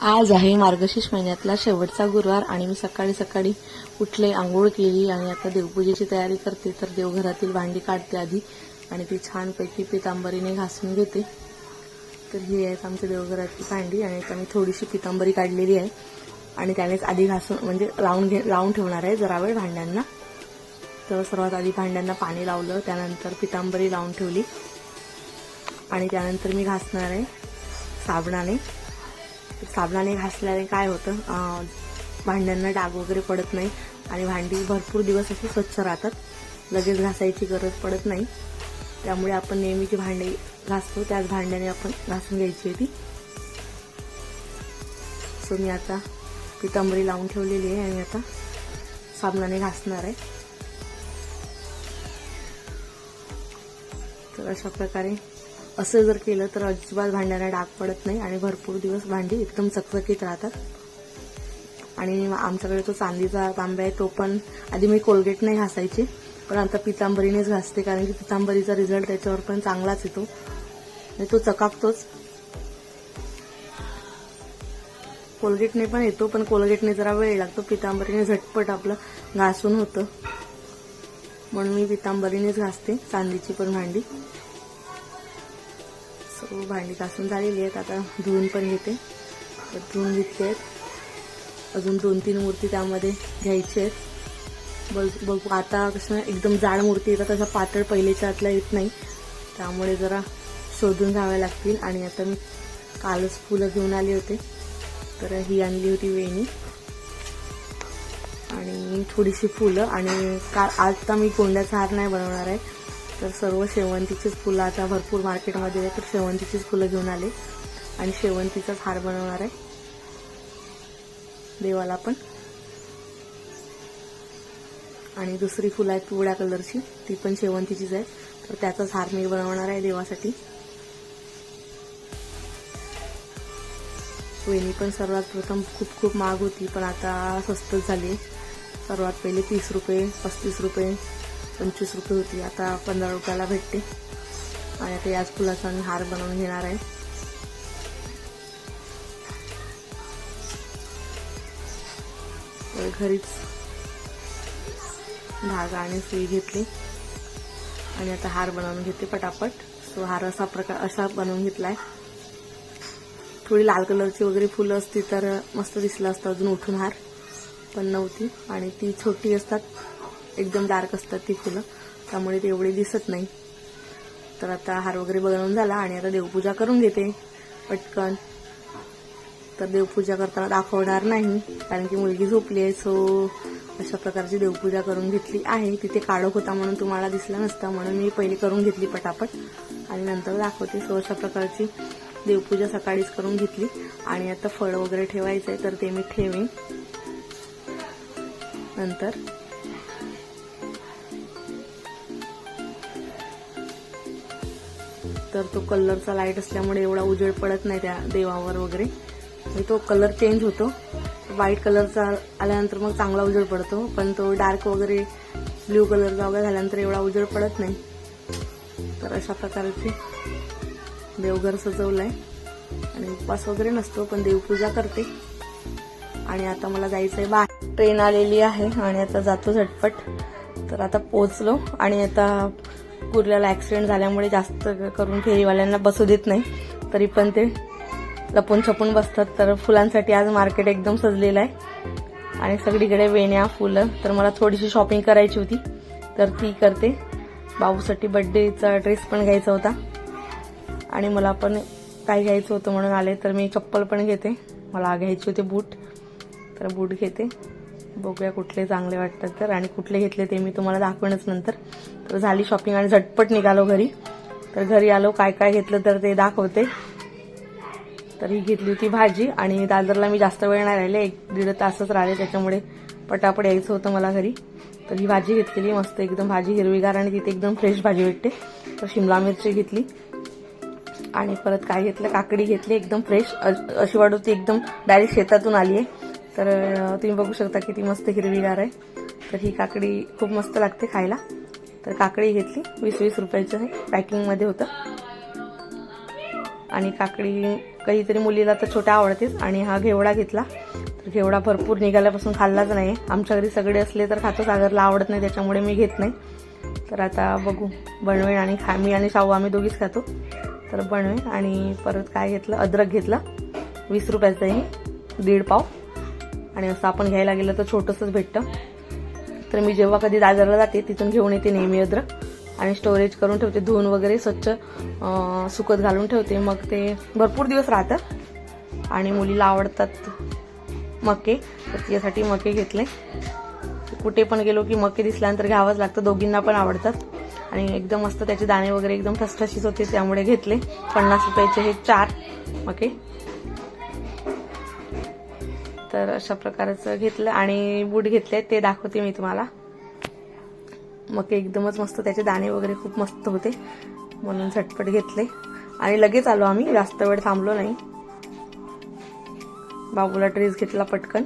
आज आहे मार्गशीर्ष महिन्यातला शेवटचा गुरुवार आणि मी सकाळी सकाळी उठले आंघोळ केली आणि आता देवपूजेची तयारी करते. तर देवघरातील भांडी काढते आधी आणि ती छानपैकी पितांबरीने घासून घेते. तर ही आहेत आमच्या देवघराची भांडी आणि आता मी थोडीशी पितांबरी काढलेली आहे. आणि त्यानेच आधी घासून म्हणजे लावून घे लावून ठेवणार आहे जरा वेळ भांड्यांना. तर सर्वात आधी भांड्यांना पाणी लावलं त्यानंतर पितांबरी लावून ठेवली. आणि त्यानंतर मी घासणार आहे साबणाने. साबणाने घासल्याने काय होतं? भांड्यांना डाग वगैरे पडत नाही आणि भांडी भरपूर दिवस अशी स्वच्छ राहतात. लगेच घासायची गरज पडत नाही. त्यामुळे आपण नेहमी जी भांडी घासतो त्याच भांड्याने आपण घासून घ्यायची होती सो मी आता पितांबरी लावून ठेवलेली आहे आणि आता साबणाने घासणार आहे. तर अशा प्रकारे असं जर केलं तर अजिबात भांड्याला डाग पडत नाही आणि भरपूर दिवस भांडी एकदम चकचकीत राहतात. आणि आमच्याकडे तो चांदीचा तांब्या आहे तो पण आधी मी कोलगेट नाही घासायची पण आता पितांबरीनेच घासते कारण की पितांबरीचा रिझल्ट त्याच्यावर पण चांगलाच येतो. आणि तो चकाकतोच. कोलगेटने पण येतो पण कोलगेटने जरा वेळ लागतो. पितांबरीने झटपट आपलं घासून होतं. म्हणून मी पितांबरीनेच घासते चांदीची पण भांडी. भांडी घासून झालेली आहेत. आता धुवून पण घेते. तर धुवून घेतले आहेत. अजून दोन तीन मूर्ती त्यामध्ये घ्यायची आहेत. बघ बघू. आता कसं एकदम जाड मूर्ती येतात तशा पातळ पहिलेच्या आतल्या येत नाही. त्यामुळे जरा शोधून घ्याव्या लागतील. आणि आता मी कालच फुलं घेऊन आले होते. तर ही आणली होती वेणी. आणि थोडीशी फुलं. आणि का आता मी कोंड्याचा हार नाही बनवणार आहे. तर सर्व शेवंतीचीच फुलं आता भरपूर मार्केटमध्ये आहे तर शेवंतीचीच फुलं घेऊन आले. आणि शेवंतीचाच हार बनवणार आहे. देवाला पण. आणि दुसरी फुलं आहेत पिवळ्या कलरची. ती पण शेवंतीचीच आहे तर त्याचाच हार मी बनवणार आहे देवासाठी. वेणी पण सर्वात प्रथम खूप खूप महाग होती पण आता स्वस्तच झाली. सर्वात पहिले तीस रुपये पस्तीस रुपये. पंचवीस रुपये होती. आता पंधरा रुपयाला भेटते. आणि आता याच फुलाचा मी हार बनवून घेणार आहे. तर घरीच धागा आणि सुई घेतली. आणि आता हार बनवून घेते पटापट. सो हार असा प्रकार असा बनवून घेतलाय. थोडी लाल कलरची वगैरे फुलं असती तर मस्त दिसलं असतं अजून उठून हार. पण नव्हती. आणि ती छोटी असतात. एकदम डार्क असतात ती फुलं. त्यामुळे ते एवढे दिसत नाही. तर आता हार वगैरे बनवून झाला आणि आता देवपूजा करून घेते. पटकन. तर देवपूजा करताना दाखवणार नाही कारण की मुलगी झोपली आहे सो अशा प्रकारची देवपूजा करून घेतली आहे. तिथे काळोख होता म्हणून तुम्हाला दिसला नसता म्हणून मी पहिली करून घेतली पटापट. आणि नंतर दाखवते. सो अशा प्रकारची देवपूजा सकाळीच करून घेतली. आणि आता फळ वगैरे ठेवायचं आहे तर ते मी ठेवेन. नंतर तर तो कलरचा लाइट असल्यामुळे एवढा उजेड पडत नाही त्या देवावर वगैरे. आणि तो कलर चेंज होतो. व्हाईट कलरचा आल्यानंतर मग चांगला उजेड पडतो. पण तो डार्क वगैरे ब्ल्यू कलरचा वगैरे झाल्यानंतर एवढा उजेड पडत नाही. तर अशा प्रकारचे देवघर सजवलं आहे आणि उपवास वगैरे नसतो पण देवपूजा करते. आणि आता मला जायचं आहे बाहेर. ट्रेन आलेली आहे आणि आता जातो झटपट. तर आता पोचलो आणि आता कुर्ल्याला ऍक्सिडेंट झाल्यामुळे जास्त करून फेरीवाल्यांना बसू देत नाही. तरी पण ते लपून छपून बसतात. तर फुलांसाठी आज मार्केट एकदम सजलेलं आहे. आणि सगळीकडे वेण्या फुलं. तर मला थोडीशी शॉपिंग करायची होती. तर ती करते. बाबूसाठी बड्डेचा ड्रेस पण घ्यायचा होता. आणि मला पण काय घ्यायचं होतं म्हणून आले. तर मी चप्पल पण घेते. मला घ्यायचे होते बूट. तर बूट घेते. बघूया कुठले चांगले वाटतात तर. आणि कुठले घेतले ते मी तुम्हाला दाखवणच नंतर. तर झाली शॉपिंग आणि झटपट निघालो घरी. तर घरी आलो काय काय घेतलं तर ते दाखवते. तर ही घेतली होती भाजी आणि दादरला मी जास्त वेळ नाही राहिले. एक दीड तासच राहिले त्याच्यामुळे पटापट यायचं होतं मला घरी. तर ही भाजी घेतलेली मस्त एकदम भाजी हिरवीगार आणि तिथे एकदम फ्रेश भाजी भेटते. तर शिमला मिरची घेतली. आणि परत काय घेतलं? काकडी घेतली एकदम फ्रेश अशी वाटत होती एकदम डायरेक्ट शेतातून आली आहे. तर तुम्ही बघू शकता किती मस्त हिरवीगार आहे. तर ही काकडी खूप मस्त लागते खायला. तर काकडी घेतली वीस वीस रुपयाचं हे पॅकिंगमध्ये होतं. आणि काकडी काहीतरी मुलीला तर छोट्या आवडतेच. आणि हा घेवडा घेतला. तर घेवडा भरपूर निघाल्यापासून खाल्लाच नाही आमच्या घरी सगळे असले तर खातो. सागरला आवडत नाही त्याच्यामुळे मी घेत नाही. तर आता बघू. बनवेन आणि खा मी आणि शाहू आम्ही दोघीच खातो. तर बनवेन आणि परत काय घेतलं? अद्रक घेतलं. वीस रुपयाचं आहे. दीड पाव. आणि असं आपण घ्यायला गेलं तर छोटंसंच भेटतं. तर मी जेव्हा कधी दादरला जाते तिथून घेऊन येते नेहमी अद्रक. आणि स्टोरेज करून ठेवते धुवून वगैरे स्वच्छ सुकत घालून ठेवते. मग ते भरपूर दिवस राहतात. आणि मुलीला आवडतात मके. तर तिच्यासाठी मके घेतले. कुठे पण गेलो की मके दिसल्यानंतर घ्यावंच लागतं. दोघींना पण आवडतात. आणि एकदम मस्त त्याचे दाणे वगैरे एकदम ठसठशीत होते त्यामुळे घेतले. पन्नास रुपयाचे हे चार मके. तर अशा प्रकारचं घेतलं आणि बूट घेतले ते दाखवते मी तुम्हाला. मग एकदमच मस्त त्याचे दाणे वगैरे खूप मस्त होते. म्हणून झटपट घेतले. आणि लगेच आलो आम्ही जास्त वेळ थांबलो नाही. बाबूला ड्रेस घेतला पटकन.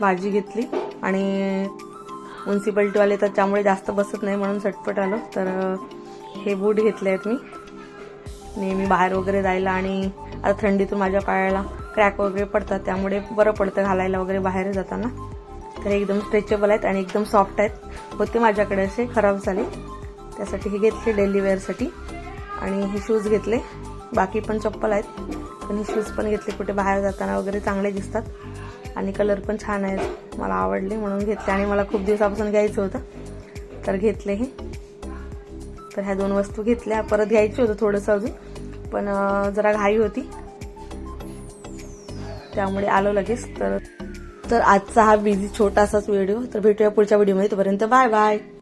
भाजी घेतली. आणि म्युन्सिपाल्टीवाले तर त्यामुळे जास्त बसत नाही म्हणून झटपट आलो. तर हे बूट घेतले आहेत मी. नेहमी बाहेर वगैरे जायला आणि आता थंडीतून माझ्या पायाला क्रॅक वगैरे पडतात त्यामुळे बरं पडतं घालायला वगैरे बाहेर जाताना. तर एकदम स्ट्रेचेबल आहेत आणि एकदम सॉफ्ट आहेत. होते माझ्याकडे असे खराब झाले. त्यासाठी हे घेतले डेली वेअरसाठी आणि हे शूज घेतले. बाकी पण चप्पल आहेत. पण हे शूज पण घेतले कुठे बाहेर जाताना वगैरे चांगले दिसतात. आणि कलर पण छान आहेत. मला आवडले म्हणून घेतले. आणि मला खूप दिवसापासून घ्यायचं होतं. तर घेतले हे. तर ह्या दोन वस्तू घेतल्या. परत घ्यायची होतं थोडंसं अजून. पण जरा घाई होती. त्यामुळे आलो लगेच. तर तर आजचा हा बिझी छोटासाच व्हिडिओ तर भेटूया पुढच्या व्हिडिओमध्ये तोपर्यंत बाय बाय